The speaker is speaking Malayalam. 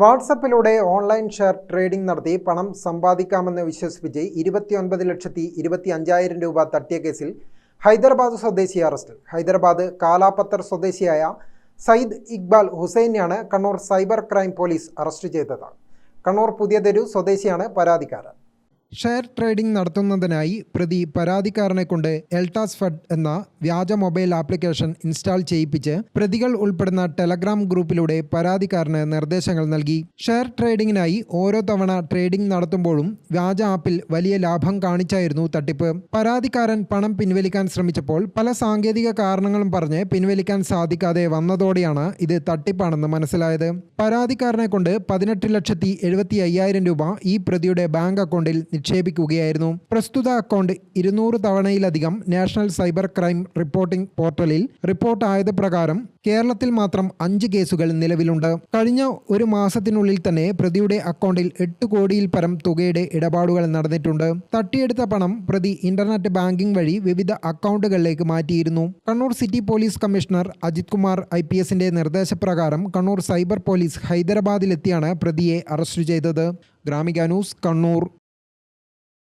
വാട്സപ്പിലൂടെ ഓൺലൈൻ ഷെയർ ട്രേഡിംഗ് നടത്തി പണം സമ്പാദിക്കാമെന്ന് വിശ്വസിപ്പിച്ച് ഇരുപത്തിയൊൻപത് ലക്ഷത്തി ഇരുപത്തി അഞ്ചായിരം രൂപ തട്ടിയ കേസിൽ ഹൈദരാബാദ് സ്വദേശി അറസ്റ്റിൽ ഹൈദരാബാദ് കാലാപത്തർ സ്വദേശിയായ Syed Iqbal ഹുസൈനെയാണ് Kannur cyber crime police arrest ചെയ്തത്. കണ്ണൂർ പുതിയതെരു സ്വദേശിയാണ് പരാതിക്കാരൻ. ഷെയർ ട്രേഡിംഗ് നടത്തുന്നതിനായി പ്രതി പരാതിക്കാരനെ കൊണ്ട് എൽടാസ് ഫഡ് എന്ന വ്യാജ മൊബൈൽ ആപ്ലിക്കേഷൻ ഇൻസ്റ്റാൾ ചെയ്യിപ്പിച്ച് പ്രതികൾ ഉൾപ്പെടുന്ന ടെലഗ്രാം ഗ്രൂപ്പിലൂടെ പരാതിക്കാരന് നിർദ്ദേശങ്ങൾ നൽകി. ഷെയർ ട്രേഡിംഗിനായി ഓരോ തവണ ട്രേഡിംഗ് നടത്തുമ്പോഴും വ്യാജ ആപ്പിൽ വലിയ ലാഭം കാണിച്ചായിരുന്നു തട്ടിപ്പ്. പരാതിക്കാരൻ പണം പിൻവലിക്കാൻ ശ്രമിച്ചപ്പോൾ പല സാങ്കേതിക കാരണങ്ങളും പറഞ്ഞ് പിൻവലിക്കാൻ സാധിക്കാതെ വന്നതോടെയാണ് ഇത് തട്ടിപ്പാണെന്ന് മനസ്സിലായത്. പരാതിക്കാരനെ കൊണ്ട് പതിനെട്ട് ലക്ഷത്തി എഴുപത്തി അയ്യായിരം രൂപ ഈ പ്രതിയുടെ ബാങ്ക് അക്കൗണ്ടിൽ നിക്ഷേപിക്കുകയായിരുന്നു. പ്രസ്തുത അക്കൗണ്ട് ഇരുന്നൂറ് തവണയിലധികം നാഷണൽ സൈബർ ക്രൈം റിപ്പോർട്ടിംഗ് പോർട്ടലിൽ റിപ്പോർട്ട് ആയത് പ്രകാരം കേരളത്തിൽ മാത്രം അഞ്ച് കേസുകൾ നിലവിലുണ്ട്. കഴിഞ്ഞ ഒരു മാസത്തിനുള്ളിൽ തന്നെ പ്രതിയുടെ അക്കൗണ്ടിൽ എട്ട് കോടിയിൽ പരം തുകയുടെ ഇടപാടുകൾ നടന്നിട്ടുണ്ട്. തട്ടിയെടുത്ത പണം പ്രതി ഇന്റർനെറ്റ് ബാങ്കിംഗ് വഴി വിവിധ അക്കൗണ്ടുകളിലേക്ക് മാറ്റിയിരുന്നു. Kannur city police commissioner Ajith Kumar I P എസിന്റെ നിർദ്ദേശപ്രകാരം കണ്ണൂർ സൈബർ പോലീസ് ഹൈദരാബാദിലെത്തിയാണ് പ്രതിയെ അറസ്റ്റ് ചെയ്തത്. ഗ്രാമിക ന്യൂസ് കണ്ണൂർ.